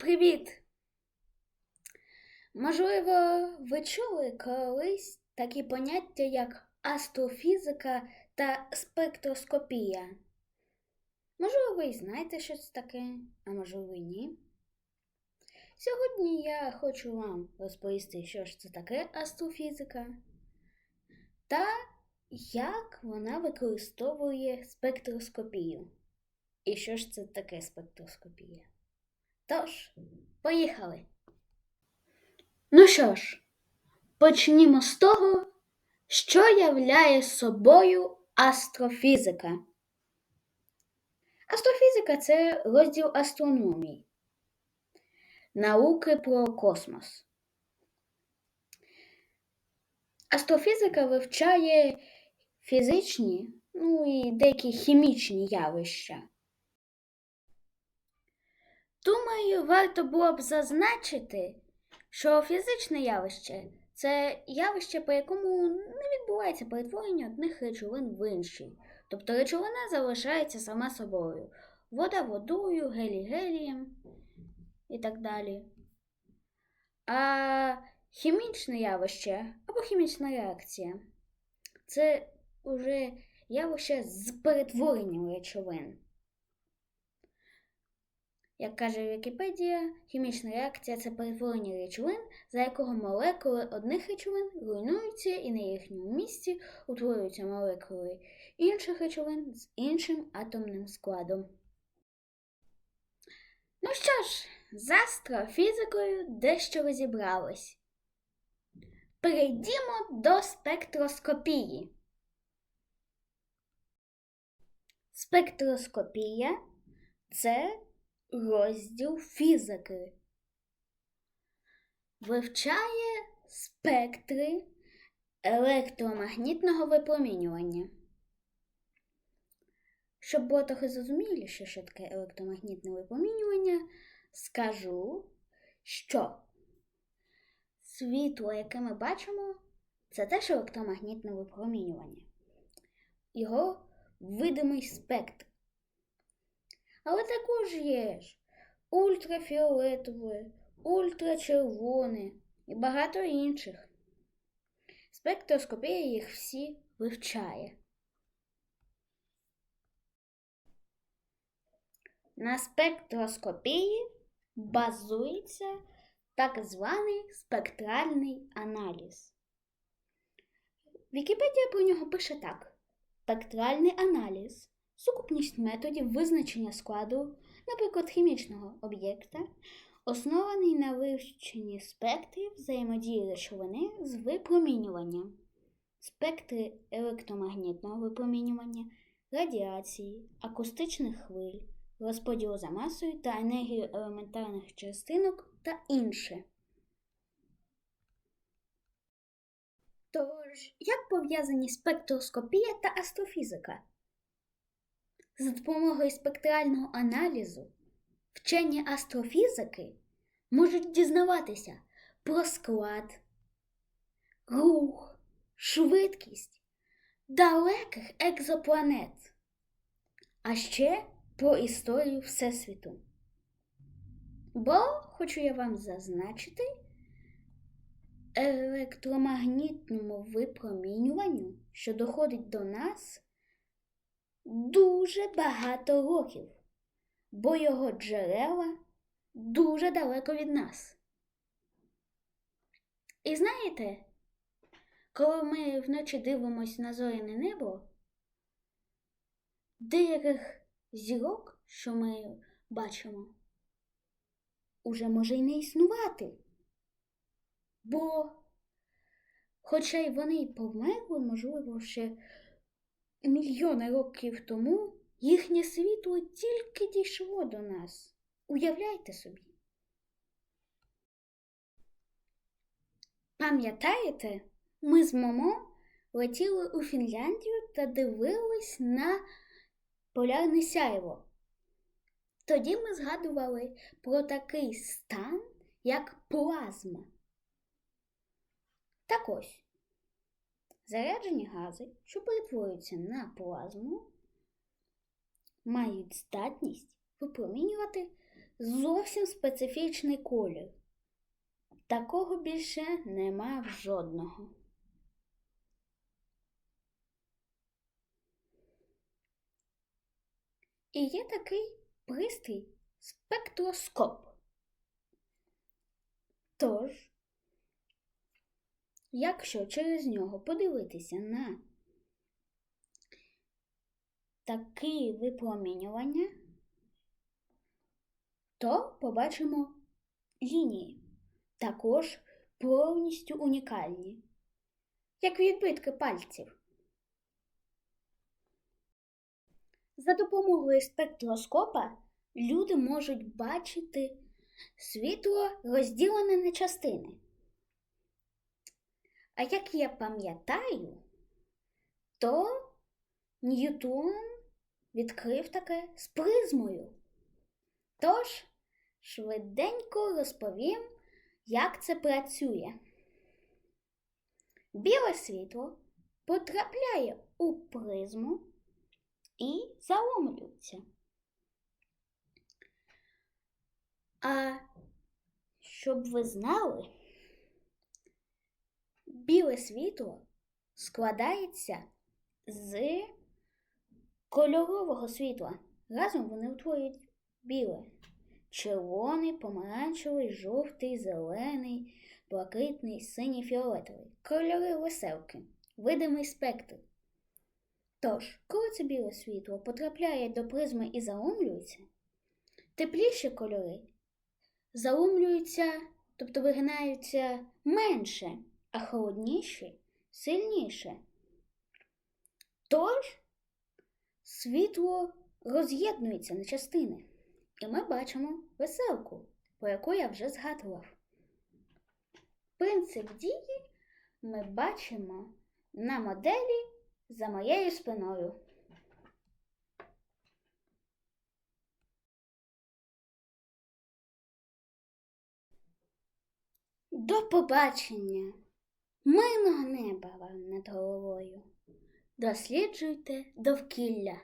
Привіт! Можливо, ви чули колись такі поняття, як астрофізика та спектроскопія. Можливо, ви знаєте щось таке, а можливо, і ні. Сьогодні я хочу вам розповісти, що ж це таке астрофізика та як вона використовує спектроскопію. І що ж це таке спектроскопія? Тож, поїхали. Ну що ж, почнімо з того, що являє собою астрофізика. Астрофізика це розділ астрономії, науки про космос. Астрофізика вивчає фізичні, ну і деякі хімічні явища. Думаю, варто було б зазначити, що фізичне явище це явище, по якому не відбувається перетворення одних речовин в інші. Тобто речовина залишається сама собою. Вода водою, гелій гелієм і так далі. А хімічне явище або хімічна реакція це вже явище з перетворенням речовин. Як каже Вікіпедія, хімічна реакція це перетворення речовин, за якого молекули одних речовин руйнуються і на їхньому місці утворюються молекули інших речовин з іншим атомним складом. Ну що ж, з астрофізикою дещо розібрались. Перейдімо до спектроскопії. Спектроскопія це розділ фізики. Вивчає спектри електромагнітного випромінювання. Щоб було трохи зрозуміліше, що таке електромагнітне випромінювання, скажу, що світло, яке ми бачимо, це теж електромагнітне випромінювання. Його видимий спектр. Але також є ж ультрафіолетове, ультрачервоне і багато інших. Спектроскопія їх всі вивчає. На спектроскопії базується так званий спектральний аналіз. Вікіпедія про нього пише так: спектральний аналіз сукупність методів визначення складу, наприклад, хімічного об'єкта, оснований на вивченні спектрів взаємодії речовини з випромінюванням, спектри електромагнітного випромінювання, радіації, акустичних хвиль, розподілу за масою та енергію елементарних частинок та інше. Тож, як пов'язані спектроскопія та астрофізика? За допомогою спектрального аналізу вчені астрофізики можуть дізнаватися про склад, рух, швидкість далеких екзопланет, а ще про історію Всесвіту. Бо, хочу я вам зазначити, електромагнітному випромінюванню, що доходить до нас дуже багато років, бо його джерела дуже далеко від нас. І знаєте, коли ми вночі дивимося на зоряне небо, деяких зірок, що ми бачимо, уже може й не існувати. Бо, хоча й вони й померли, можливо, ще мільйони років тому їхнє світло тільки дійшло до нас. Уявляйте собі. Пам'ятаєте, ми з Момо летіли у Фінляндію та дивились на полярне сяйво. Тоді ми згадували про такий стан, як плазма. Так ось, заряджені гази, що перетворюються на плазму, мають здатність випромінювати зовсім специфічний колір. Такого більше нема жодного. І є такий пристрій спектроскоп. Тож, якщо через нього подивитися на такі випромінювання, то побачимо лінії, також повністю унікальні, як відбитки пальців. За допомогою спектроскопа люди можуть бачити світло розділене на частини. А як я пам'ятаю, то Ньютон відкрив таке з призмою. Тож, швиденько розповім, як це працює. Біле світло потрапляє у призму і заломлюється. А щоб ви знали, біле світло складається з кольорового світла. Разом вони утворюють біле. Червоний, помаранчевий, жовтий, зелений, блакитний, синій, фіолетовий. Кольори веселки, видимий спектр. Тож, коли це біле світло потрапляє до призми і заумлюється, тепліші кольори заумлюються, тобто вигинаються менше, а холодніші сильніше. Тож світло роз'єднується на частини, і ми бачимо веселку, про яку я вже згадував. Принцип дії ми бачимо на моделі за моєю спиною. До побачення, мирного неба вам над головою. Досліджуйте довкілля.